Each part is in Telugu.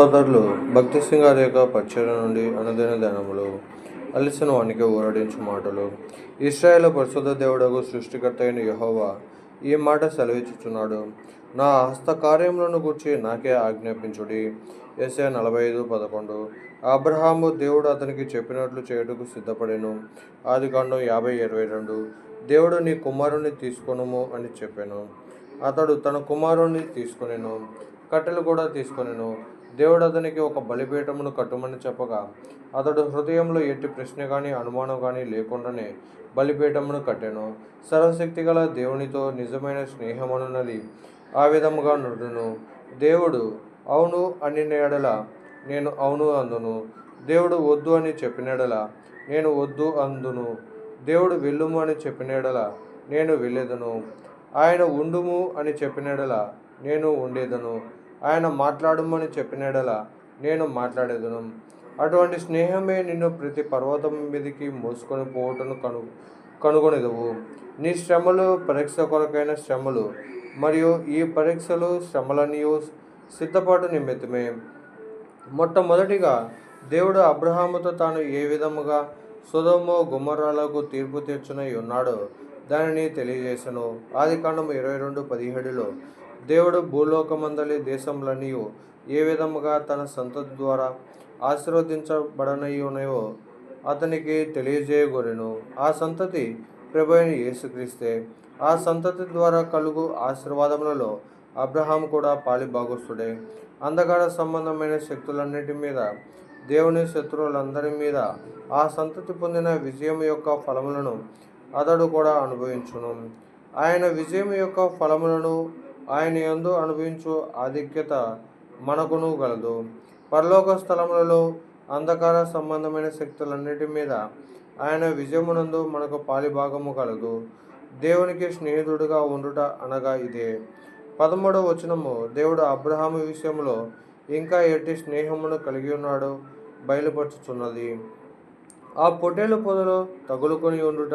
సోదరులు భక్తి సింగారి యొక్క పరిచయం నుండి అనుదిన ధ్యానములు అలిసిన వానికి ఊరడించు మాటలు. ఇస్రాయేల్ పరిశుద్ధ దేవుడకు సృష్టికర్త అయిన యెహోవా ఈ మాట సెలవిచ్చుచున్నాడు. నా హస్త కార్యములను గూర్చి నాకే ఆజ్ఞాపించుడి. ఎస్ఏ నలభై ఐదు పదకొండు. అబ్రహాము దేవుడు అతనికి చెప్పినట్లు చేయుటకు సిద్ధపడెను. ఆది కాండం యాభై ఇరవై రెండు. దేవుడు నీ కుమారుని తీసుకొనుము అని చెప్పాను. అతడు తన కుమారుణ్ణి తీసుకునేను. కట్టెలు కూడా తీసుకొనెను. దేవుడు అతనికి ఒక బలిపీఠమును కట్టుమని చెప్పగా అతడు హృదయంలో ఎట్టి ప్రశ్న కానీ అనుమానం కానీ లేకుండానే బలిపీఠమును కట్టెను. సర్వశక్తి గల దేవునితో నిజమైన స్నేహమనున్నది ఆ విధముగా నుండును. దేవుడు అవును అని ఎడల నేను అవును అందును. దేవుడు వద్దు అని చెప్పినడల నేను వద్దు అందును. దేవుడు వెళ్ళుము అని చెప్పినడల నేను వెళ్ళేదను. ఆయన ఉండుము అని చెప్పినడల నేను ఉండేదను. ఆయన మాట్లాడమని చెప్పినడల నేను మాట్లాడేదను. అటువంటి స్నేహమే నిన్ను ప్రతి పర్వతం మీదకి మోసుకొని పోవటను కను కనుగొనేదవు. నీ శ్రమలు పరీక్ష కొరకైన శ్రమలు మరియు ఈ పరీక్షలు శ్రమలన్నీ సిద్ధపాటు నిమిత్తమే. మొట్టమొదటిగా దేవుడు అబ్రహాముతో తాను ఏ విధముగా సుధమో గుమ్మరాలకు తీర్పు తీర్చునై ఉన్నాడో దానిని తెలియజేసను. ఆది కాండం ఇరవై రెండు పదిహేడులో దేవుడు భూలోకమందలి దేశంలన్నీ ఏ విధముగా తన సంతతి ద్వారా ఆశీర్వదించబడనయ్యున్నాయో అతనికి తెలియజేయగోరెను. ఆ సంతతి ప్రభుని ఏసుక్రీస్తే యేసుక్రీస్తే. ఆ సంతతి ద్వారా కలుగు ఆశీర్వాదములలో అబ్రహాం కూడా పాలిభాగస్తుడే అంధకార సంబంధమైన శక్తులన్నిటి మీద దేవుని శత్రువులందరి మీద ఆ సంతతి పొందిన విజయం యొక్క ఫలములను అతడు కూడా అనుభవించును. ఆయన విజయం యొక్క ఫలములను ఆయన యందు అనుభవించు ఆధిక్యత మనకును గలదు. పరలోక స్థలములలో అంధకార సంబంధమైన శక్తులన్నిటి మీద ఆయన విజయమునందు మనకు పాలిభాగము కలదు. దేవునికి స్నేహితుడుగా ఉండుట అనగా ఇదే. పదమూడవ వచనము దేవుడు అబ్రహాము విషయంలో ఇంకా ఎట్టి స్నేహమును కలిగి ఉన్నాడో బయలుపరుచుచున్నది. ఆ పొట్టేలు పొదలో తగులుకొని ఉండుట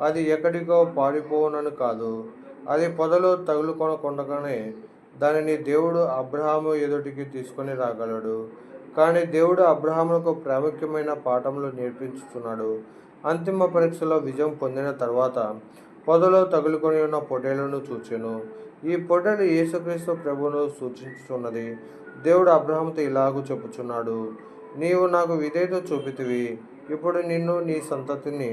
అది ఎక్కడికో పారిపోవునని కాదు. అది పొదలో తగులుకొనకుండగానే దానిని దేవుడు అబ్రహాము ఎదుటికి తీసుకొని రాగలడు. కానీ దేవుడు అబ్రహాములకు ప్రాముఖ్యమైన పాఠములు నేర్పించుతున్నాడు అంతిమ పరీక్షలో విజయం పొందిన తర్వాత పొదలో తగులుకొని ఉన్న పొటేలను చూచెను. ఈ పొటేలు యేసుక్రీస్తు ప్రభును సూచించుతున్నది దేవుడు అబ్రహాంతో ఇలాగూ చెప్పుచున్నాడు. నీవు నాకు విధేయత చూపితివి. ఇప్పుడు నిన్ను నీ సంతతిని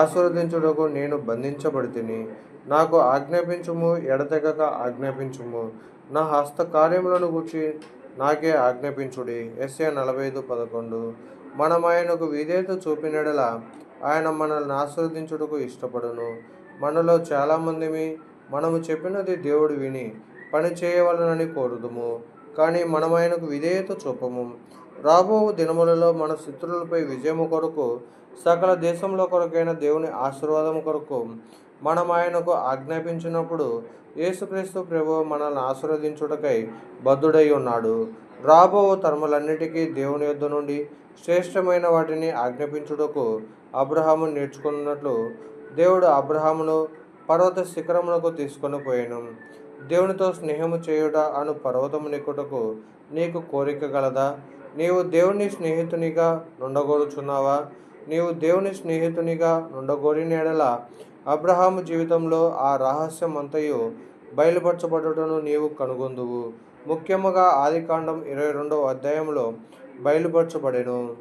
ఆశీర్వదించుటకు నేను బంధించబడితిని. నాకు ఆజ్ఞాపించుము ఎడతెగక ఆజ్ఞాపించుము. నా హస్త కార్యములను గుర్చి నాకే ఆజ్ఞాపించుడి. ఎస్ఏ నలభై ఐదు పదకొండు. మనం ఆయనకు విధేయత చూపినడలా ఆయన మనల్ని ఆశీర్వదించుటకు ఇష్టపడును. మనలో చాలామందిమి మనము చెప్పినది దేవుడు విని పని చేయవలనని కోరుదుము. కానీ మనం ఆయనకు విధేయత చూపము. రాబో దినములలో మన శత్రువులపై విజయము కొరకు సకల దేశంలో కొరకైన దేవుని ఆశీర్వాదం కొరకు మనం ఆయనకు ఆజ్ఞాపించినప్పుడు యేసుక్రీస్తు ప్రభు మనల్ని ఆశీర్వదించుటకై బద్ధుడై ఉన్నాడు. రాబో తరములన్నిటికీ దేవుని యొద్ద నుండి శ్రేష్టమైన వాటిని ఆజ్ఞాపించుటకు అబ్రహాము నేర్చుకున్నట్లు దేవుడు అబ్రహామును పర్వత శిఖరమునకు తీసుకొని పోయాను. దేవునితో స్నేహము చేయుట అను పర్వతము నిక్కుటకు నీకు కోరిక గలదా? నీవు దేవుని స్నేహితునిగా నుండగోరుచున్నావా? నీవు దేవుని స్నేహితునిగా నుండగోరిన ఎడల అబ్రహాము జీవితంలో ఆ రహస్యం అంతయు బయలుపరచబడుటను నీవు కనుగొందువు. ముఖ్యముగా ఆదికాండం ఇరవై రెండవ అధ్యాయంలో బయలుపరచబడెను.